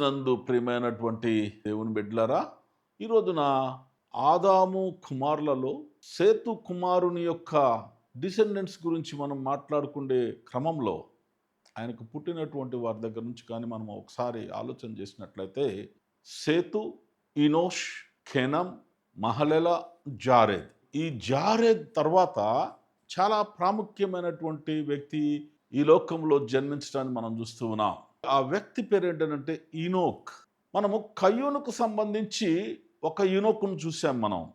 నందు ప్రియమైనటువంటి దేవుని బిడ్డలారా ఈ రోజున ఆదాము కుమారులలో సేతు కుమారుని యొక్క డిసెండెంట్స్ గురించి మనం మాట్లాడుకునే క్రమంలో ఆయనకు పుట్టినటువంటి వారి దగ్గర నుంచి కానీ మనం ఒకసారి ఆలోచన చేసినట్లయితే సేతు ఇనోష్ కెనం మహలెల జారేద్. ఈ జారేద్ తర్వాత చాలా ప్రాముఖ్యమైనటువంటి వ్యక్తి ఈ లోకంలో జన్మించడాన్ని మనం చూస్తూ ఉన్నాం. ఆ వ్యక్తి పేరు ఏంటంటే ఈనోక్ మనము కయ్యూనుకు సంబంధించి ఒక ఈనోకును చూసాం మనం.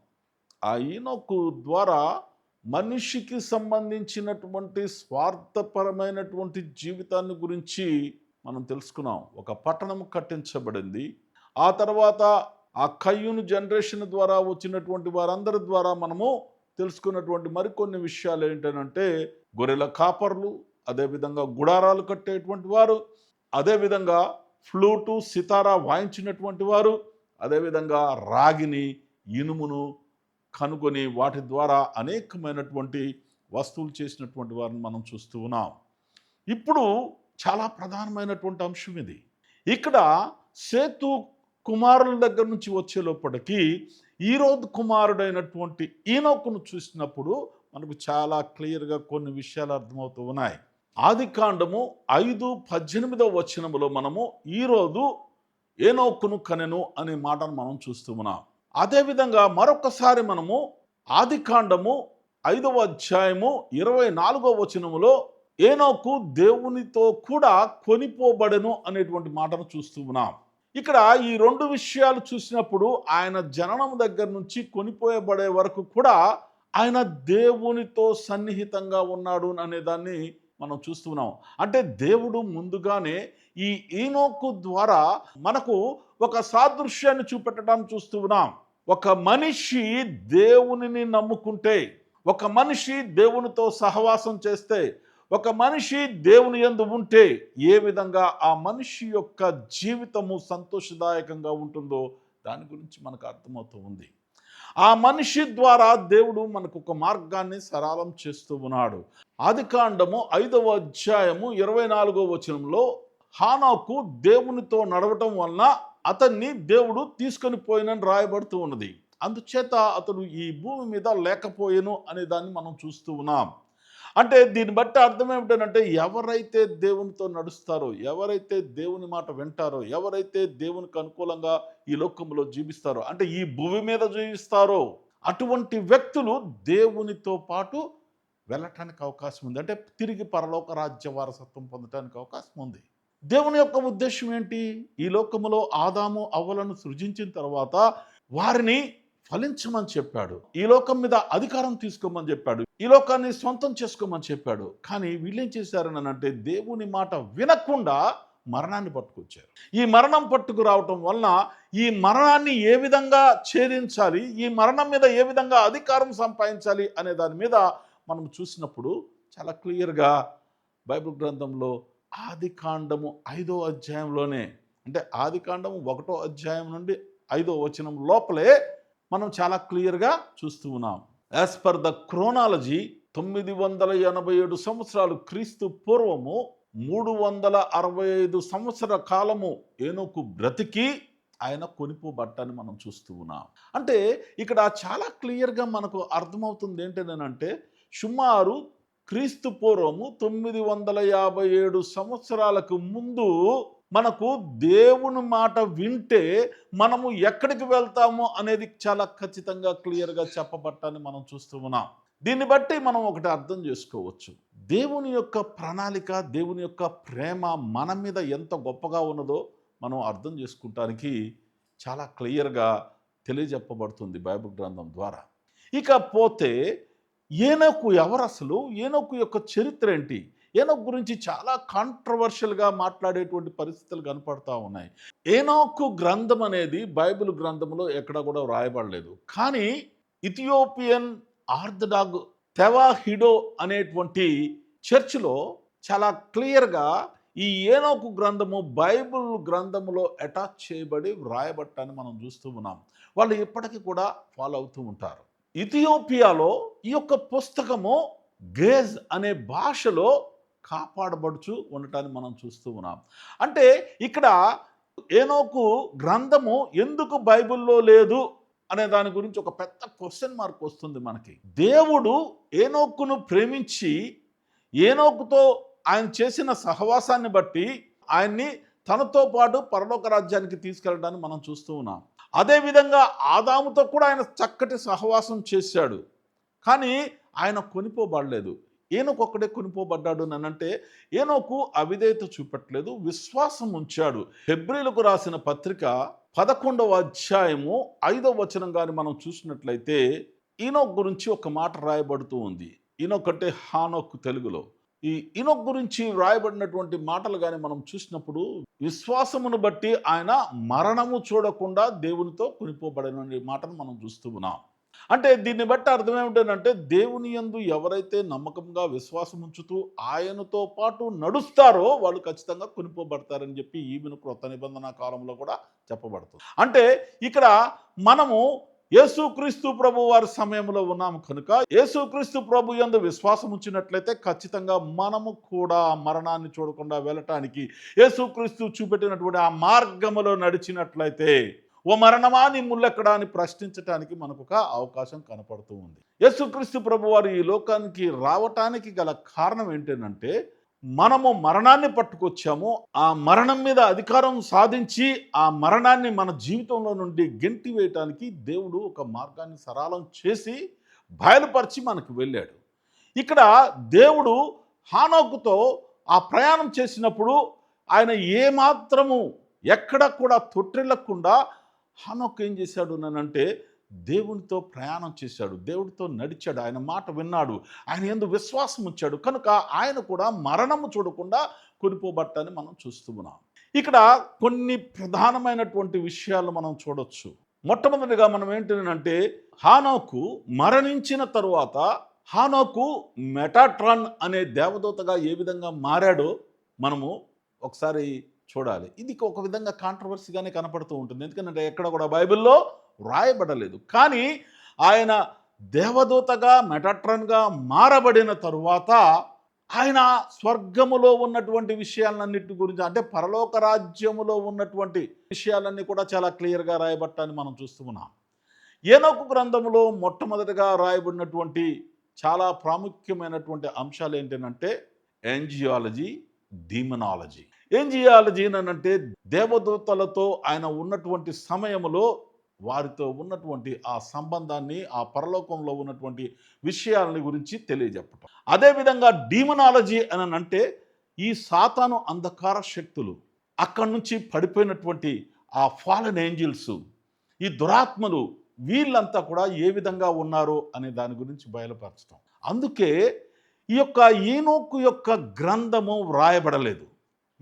ఆ ఈనోకు ద్వారా మనిషికి సంబంధించినటువంటి స్వార్థపరమైనటువంటి జీవితాన్ని గురించి మనం తెలుసుకున్నాం. ఒక పట్టణం కట్టించబడింది. ఆ తర్వాత ఆ కయ్యూను జనరేషన్ ద్వారా వచ్చినటువంటి వారందరి ద్వారా మనము తెలుసుకున్నటువంటి మరికొన్ని విషయాలు ఏంటంటే గొర్రెల కాపర్లు అదేవిధంగా గుడారాలు కట్టేటువంటి వారు అదేవిధంగా ఫ్లూటు సితారా వాయించినటువంటి వారు అదేవిధంగా రాగిని ఇనుమును కనుగొని వాటి ద్వారా అనేకమైనటువంటి వస్తువులు చేసినటువంటి వారిని మనం చూస్తూ ఉన్నాం. ఇప్పుడు చాలా ప్రధానమైనటువంటి అంశం ఇది. ఇక్కడ సేతు కుమారుల దగ్గర నుంచి వచ్చే ఈరోజు కుమారుడైనటువంటి ఈనోకును చూసినప్పుడు మనకు చాలా క్లియర్గా కొన్ని విషయాలు అర్థమవుతూ ఉన్నాయి. ఆది కాండము ఐదు పద్దెనిమిదవ వచనములో మనము ఈరోజు ఏనోకును కనెను అనే మాటను మనం చూస్తూ ఉన్నాం. అదేవిధంగా మరొకసారి మనము ఆది కాండము ఐదవ అధ్యాయము ఇరవై నాలుగవ వచనములో ఏనోకు దేవునితో కూడా కొనిపోబడెను అనేటువంటి మాటను చూస్తూ ఉన్నాం. ఇక్కడ ఈ రెండు విషయాలు చూసినప్పుడు ఆయన జననం దగ్గర నుంచి కొనిపోయబడే వరకు కూడా ఆయన దేవునితో సన్నిహితంగా ఉన్నాడు అనే దాన్ని మనం చూస్తున్నాం అంటే దేవుడు ముందుగానే ఈ ఈనోకు ద్వారా మనకు ఒక సాదృశ్యాన్ని చూపెట్టడం చూస్తున్నాం ఒక మనిషి దేవునిని నమ్ముకుంటే ఒక మనిషి దేవునితో సహవాసం చేస్తే ఒక మనిషి దేవుని ఎందు ఉంటే ఏ విధంగా ఆ మనిషి యొక్క జీవితము సంతోషదాయకంగా ఉంటుందో దాని గురించి మనకు అర్థమవుతూ ఉంది. ఆ మనిషి ద్వారా దేవుడు మనకు ఒక మార్గాన్ని సరళం చేస్తూ ఉన్నాడు. ఆది కాండము ఐదవ అధ్యాయము ఇరవై నాలుగో వచనంలో హానాకు దేవునితో నడవటం వలన అతన్ని దేవుడు తీసుకొని పోయినని రాయబడుతూ ఉన్నది. అందుచేత అతడు ఈ భూమి మీద లేకపోయేను అనే దాన్ని మనం చూస్తూ ఉన్నాం. అంటే దీన్ని బట్టి అర్థం ఏమిటంటే ఎవరైతే దేవునితో నడుస్తారో ఎవరైతే దేవుని మాట వింటారో ఎవరైతే దేవునికి అనుకూలంగా ఈ లోకంలో జీవిస్తారో అంటే ఈ భూమి మీద జీవిస్తారో అటువంటి వ్యక్తులు దేవునితో పాటు వెళ్ళటానికి అవకాశం ఉంది. అంటే తిరిగి పరలోక రాజ్య వారసత్వం పొందటానికి అవకాశం ఉంది. దేవుని యొక్క ఉద్దేశం ఏంటి? ఈ లోకములో ఆదాము అవ్వలను సృజించిన తర్వాత వారిని ఫలించమని చెప్పాడు. ఈ లోకం మీద అధికారం తీసుకోమని చెప్పాడు. ఈ లోకాన్ని సొంతం చేసుకోమని చెప్పాడు. కానీ వీళ్ళేం చేశారని అంటే దేవుని మాట వినకుండా మరణాన్ని పట్టుకొచ్చారు. ఈ మరణం పట్టుకు రావటం వలన ఈ మరణాన్ని ఏ విధంగా ఛేదించాలి? ఈ మరణం మీద ఏ విధంగా అధికారం సంపాదించాలి? అనే దాని మీద మనం చూసినప్పుడు చాలా క్లియర్గా బైబిల్ గ్రంథంలో ఆది కాండము ఐదో అధ్యాయంలోనే అంటే ఆది కాండము ఒకటో అధ్యాయం నుండి ఐదో వచనం లోపలే మనం చాలా క్లియర్గా చూస్తూ ఉన్నాం. యాజ్ పర్ ద క్రోనాలజీ తొమ్మిది వందల ఎనభై ఏడు సంవత్సరాలు క్రీస్తు పూర్వము మూడు వందల అరవై ఐదు సంవత్సర కాలము ఏనుకు బ్రతికి ఆయన కొనిపోబట్టని మనం చూస్తూ ఉన్నాం. అంటే ఇక్కడ చాలా క్లియర్గా మనకు అర్థమవుతుంది ఏంటంటే సుమారు క్రీస్తు పూర్వము తొమ్మిది వందల యాభై ఏడు సంవత్సరాలకు ముందు మనకు దేవుని మాట వింటే మనము ఎక్కడికి వెళ్తాము అనేది చాలా ఖచ్చితంగా క్లియర్గా చెప్పబట్టాన్ని మనం చూస్తూ ఉన్నాం. దీన్ని బట్టి మనం ఒకటి అర్థం చేసుకోవచ్చు. దేవుని యొక్క ప్రణాళిక దేవుని యొక్క ప్రేమ మన మీద ఎంత గొప్పగా ఉన్నదో మనం అర్థం చేసుకుంటానికి చాలా క్లియర్గా తెలియజెప్పబడుతుంది బైబిల్ గ్రంథం ద్వారా. ఇకపోతే ఏనోకు ఎవరు అసలు ఏనోకు యొక్క చరిత్ర ఏంటి? ఏనోక్ గురించి చాలా కాంట్రవర్షియల్గా మాట్లాడేటువంటి పరిస్థితులు కనపడతా ఉన్నాయి. ఏనోకు గ్రంథం అనేది బైబిల్ గ్రంథంలో ఎక్కడ కూడా వ్రాయబడలేదు. కానీ ఇథియోపియన్ ఆర్థడాగ్ తెవాహిడో అనేటువంటి చర్చిలో చాలా క్లియర్గా ఈ ఏనోకు గ్రంథము బైబిల్ గ్రంథములో అటాచ్ చేయబడి వ్రాయబట్టాన్ని మనం చూస్తూ ఉన్నాం. వాళ్ళు ఇప్పటికీ కూడా ఫాలో అవుతూ ఉంటారు. ఇథియోపియాలో ఈ యొక్క పుస్తకము గేజ్ అనే భాషలో కాపాడబడుచు ఉండటాన్ని మనం చూస్తూ ఉన్నాం. అంటే ఇక్కడ ఏనోకు గ్రంథము ఎందుకు బైబిల్లో లేదు అనే దాని గురించి ఒక పెద్ద క్వశ్చన్ మార్క్ వస్తుంది మనకి. దేవుడు ఏనోకును ప్రేమించి ఏనోకుతో ఆయన చేసిన సహవాసాన్ని బట్టి ఆయన్ని తనతో పాటు పరలోక రాజ్యానికి తీసుకెళ్ళడాన్ని మనం చూస్తూ ఉన్నాం. అదేవిధంగా ఆదాముతో కూడా ఆయన చక్కటి సహవాసం చేశాడు. కానీ ఆయన కొనిపోబడలేదు. ఏనొక ఒక్కడే కొనిపోబడ్డాడు అనంటే ఏనోకు అవిధేయత చూపట్లేదు విశ్వాసం ఉంచాడు. హెబ్రిలకు రాసిన పత్రిక పదకొండవ అధ్యాయము ఐదవ వచనం కానీ మనం చూసినట్లయితే ఈనోక్ గురించి ఒక మాట రాయబడుతూ ఉంది. ఈనోక్ అంటే హానోక్ తెలుగులో. ఈ ఇనోక్ గురించి వ్రాయబడినటువంటి మాటలు కానీ మనం చూసినప్పుడు విశ్వాసమును బట్టి ఆయన మరణము చూడకుండా దేవునితో కొనిపోబడిన మాటను మనం చూస్తూ ఉన్నాం. అంటే దీన్ని బట్టి అర్థం ఏమిటంటే దేవుని యందు ఎవరైతే నమ్మకంగా విశ్వాసం ఉంచుతూ ఆయనతో పాటు నడుస్తారో వాళ్ళు ఖచ్చితంగా కొనిపోబడతారని చెప్పి ఈమెను క్రొత్త నిబంధన కాలంలో కూడా చెప్పబడుతుంది. అంటే ఇక్కడ మనము యేసుక్రీస్తు ప్రభు వారి సమయంలో ఉన్నాము కనుక యేసుక్రీస్తు ప్రభు యందు విశ్వాసం ఉంచినట్లయితే ఖచ్చితంగా మనము కూడా మరణాన్ని చూడకుండా వెళ్ళటానికి యేసుక్రీస్తు చూపెట్టినటువంటి ఆ మార్గములో నడిచినట్లయితే ఓ మరణమా నీ అని ప్రశ్నించటానికి మనకు ఒక అవకాశం కనపడుతూ ఉంది. యేసుక్రీస్తు ప్రభువారు ఈ లోకానికి రావటానికి గల కారణం ఏంటంటే మనము మరణాన్ని పట్టుకొచ్చాము ఆ మరణం మీద అధికారం సాధించి ఆ మరణాన్ని మన జీవితంలో నుండి గెంటి వేయటానికి దేవుడు ఒక మార్గాన్ని సరళం చేసి బయలుపరిచి మనకు వెళ్ళాడు. ఇక్కడ దేవుడు హానోకుతో ఆ ప్రయాణం చేసినప్పుడు ఆయన ఏమాత్రము ఎక్కడ కూడా తొట్టిల్లకుండా హానోక్ ఏం చేశాడు అంటే దేవునితో ప్రయాణం చేశాడు దేవుడితో నడిచాడు ఆయన మాట విన్నాడు ఆయన ఎందు విశ్వాసం ఉంచాడు. కనుక ఆయన కూడా మరణము చూడకుండా కొనిపోబట్టని మనం చూస్తూ ఉన్నాం. ఇక్కడ కొన్ని ప్రధానమైనటువంటి విషయాలు మనం చూడొచ్చు. మొట్టమొదటిగా మనం ఏంటంటే హానోకు మరణించిన తరువాత హానోకు మెటాట్రాన్ అనే దేవదూతగా ఏ విధంగా మారాడో మనము ఒకసారి చూడాలి. ఇది ఒక విధంగా కాంట్రవర్సీగానే కనపడుతూ ఉంటుంది. ఎందుకంటే ఎక్కడ కూడా బైబిల్లో వ్రాయబడలేదు కానీ ఆయన దేవదూతగా మెటాట్రన్గా మారబడిన తరువాత ఆయన స్వర్గములో ఉన్నటువంటి విషయాలన్నిటి గురించి అంటే పరలోక రాజ్యములో ఉన్నటువంటి విషయాలన్నీ కూడా చాలా క్లియర్గా రాయబట్టాన్ని మనం చూస్తూ ఉన్నాం. ఏనొక గ్రంథములో మొట్టమొదటిగా రాయబడినటువంటి చాలా ప్రాముఖ్యమైనటువంటి అంశాలు ఏంటంటే ఎంజియాలజీ డీమనాలజీ. ఏంజియాలజీ అంటే దేవదూతలతో ఆయన ఉన్నటువంటి సమయంలో వారితో ఉన్నటువంటి ఆ సంబంధాన్ని ఆ పరలోకంలో ఉన్నటువంటి విషయాలని గురించి తెలియజెప్పటం. అదేవిధంగా డీమనాలజీ అని అంటే ఈ సాతాను అంధకార శక్తులు అక్కడి నుంచి పడిపోయినటువంటి ఆ ఫాలన్ ఏంజిల్స్ ఈ దురాత్మలు వీళ్ళంతా కూడా ఏ విధంగా ఉన్నారు అనే దాని గురించి బయలుపరచడం అందుకే ఈ యొక్క ఈనోకు యొక్క గ్రంథము వ్రాయబడలేదు.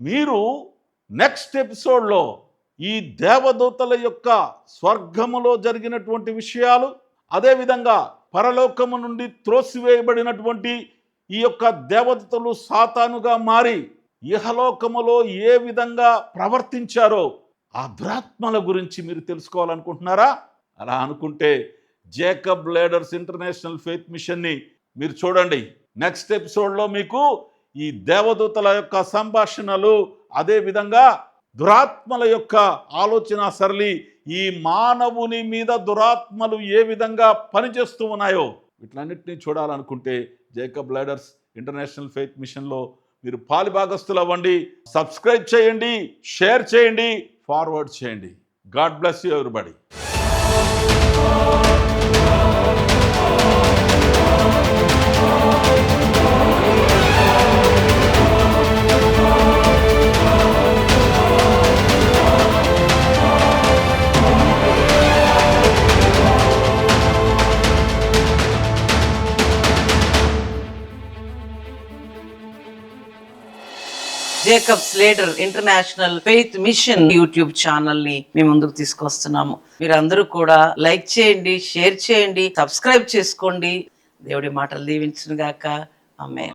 మీరు నెక్స్ట్ ఎపిసోడ్లో ఈ దేవదూతల యొక్క స్వర్గములో జరిగినటువంటి విషయాలు అదేవిధంగా పరలోకము నుండి త్రోసివేయబడినటువంటి ఈ యొక్క దేవదూతలు సాతానుగా మారి ఇహలోకములో ఏ విధంగా ప్రవర్తించారో ఆ దురాత్మల గురించి మీరు తెలుసుకోవాలనుకుంటున్నారా? అలా అనుకుంటే జేకబ్ లేడర్స్ ఇంటర్నేషనల్ ఫెయిత్ మిషన్ని మీరు చూడండి. నెక్స్ట్ ఎపిసోడ్లో మీకు ఈ దేవదూతల యొక్క సంభాషణలు అదేవిధంగా దురాత్మల యొక్క ఆలోచన సరళి ఈ మానవుని మీద దురాత్మలు ఏ విధంగా పనిచేస్తూ ఉన్నాయో వీటిలన్నింటినీ చూడాలనుకుంటే జేకబ్ లైడర్స్ ఇంటర్నేషనల్ ఫెయిత్ మిషన్లో మీరు పాలిభాగస్తులు అవ్వండి సబ్స్క్రైబ్ చేయండి షేర్ చేయండి ఫార్వర్డ్ చేయండి. God bless you everybody. Jacob Slater International Faith Mission YouTube ఛానల్ని మీ ముందుకు తీసుకొస్తున్నాము. మీరందరూ కూడా లైక్ చేయండి షేర్ చేయండి సబ్స్క్రైబ్ చేసుకోండి. దేవుడి మాటలు దీవించిన గాక ఆమె